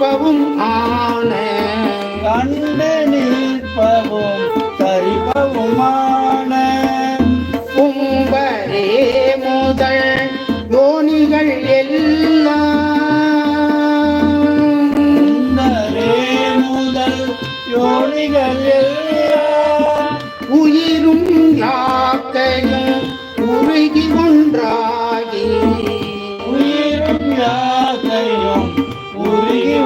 தரிப்பவும் ஆனே. கண்டு நிற்பவும் தரிப்பவுமான கும்பரே முதல் யோனிகள் எல்லாம். முதல் யோனிகள் எல்லாம். உயிரும் யாக்கையும் உருகி ஒன்றாகி உயிரும் யாக்கையும் உருகி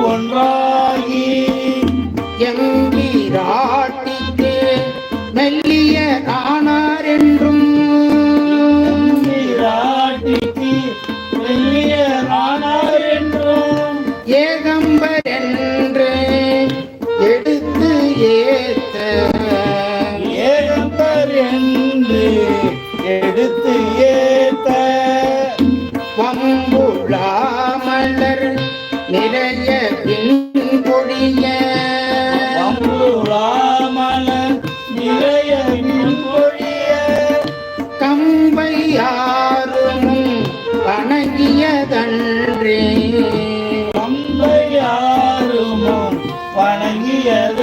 மெல்லிய ஆனார் என்றும். மெல்லிய ஆனார் என்றும். ஏகம்பர் என்றே எடுத்து ஏத்த ஏகம்பர் என்று எடுத்து ஏத்த வம்புழா மலர் நிறைய பின் பொழிய. யாரும் வணங்கியதன்றே. பம்பை யாரும் வணங்கியது